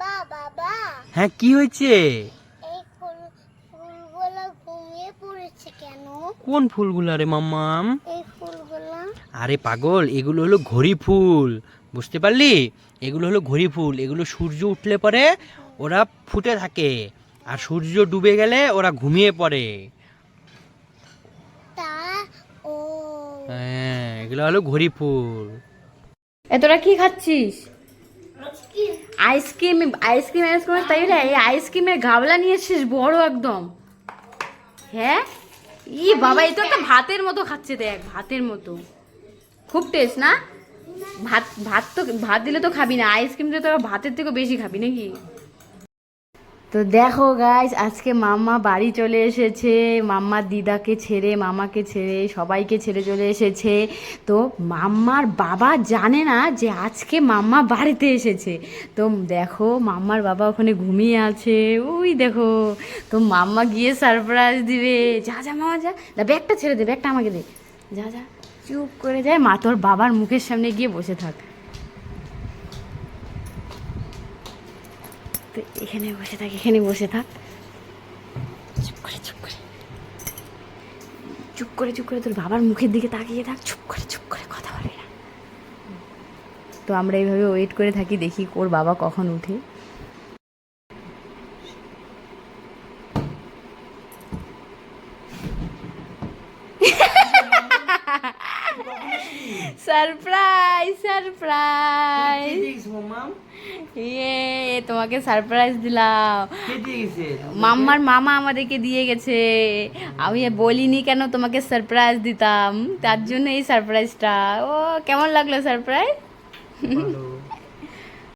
বাবা বাবা। হ্যাঁ কি হয়েছে? এই ফুল ফুলগুলো ঘুমিয়ে পড়েছে কেন? কোন ফুলগুলো রে মাম্মাম? এই ফুলগুলো। আরে পাগল এগুলো হলো ঘড়ি ফুল। বুঝতে পারলি? এগুলো হলো ঘড়ি ফুল। এগুলো সূর্য উঠলে পরে ওরা ফুটে থাকে। আর সূর্য ডুবে গেলে ওরা ঘুমিয়ে পড়ে। তা ও। হ্যাঁ এগুলো হলো ঘড়ি ফুল। এ তোরা কি খাচ্ছিস? আইসক্রিম আইসক্রিম আইসক্রিম, তাই না? এই আইসক্রিমের গাবলা নিয়েছিস বড় একদম। হ্যাঁ? ই বাবা, এই তো একটা ভাতের মতো খাচ্ছে, দেখ, ভাতের মতো। খুব টেস্ট না? ভাত ভাত তো, ভাত দিলে তো খাবি না, আইসক্রিম দিলে তো ভাতের থেকেও বেশি খাবি, নাকি? তো দেখো গাইস আজকে মাম্মা বাড়ি চলে এসেছে। মাম্মার দিদাকে ছেড়ে, মামাকে ছেড়ে, সবাইকে ছেড়ে চলে এসেছে। তো মাম্মার বাবা জানে না যে আজকে মাম্মা বাড়িতে এসেছে। তো দেখো মাম্মার বাবা ওখানে ঘুমিয়ে আছে। ওই দেখো, তো মাম্মা গিয়ে সারপ্রাইজ দিবে। যা যা মামা, যা। দা ব্যাগটা ছেড়ে দে, ব্যাগটা আমাকে দে। যা যা। চুপ করে যায়। মা তোর বাবার মুখের সামনে গিয়ে বসে থাক। তো এখানে বসে থাক, এখানে বসে থাক। চুপ করে চুপ করে। চুপ করে চুপ করে তোর বাবার মুখের দিকে তাকিয়ে থাক। চুপ করে চুপ করে কথা বলে না। তো আমরা এইভাবে ওয়েট করে থাকি, দেখি ওর বাবা কখন উঠে। সারপ্রাইজ সারপ্রাইজ ইয়ে তোমাকে সারপ্রাইজ দিলাম। মাম্মার মামা আমাদেরকে দিয়ে গেছে। আমি বলিনি কেন তোমাকে সারপ্রাইজ দিতাম। তার জন্য এই সারপ্রাইজটা ও কেমন লাগল সারপ্রাইজ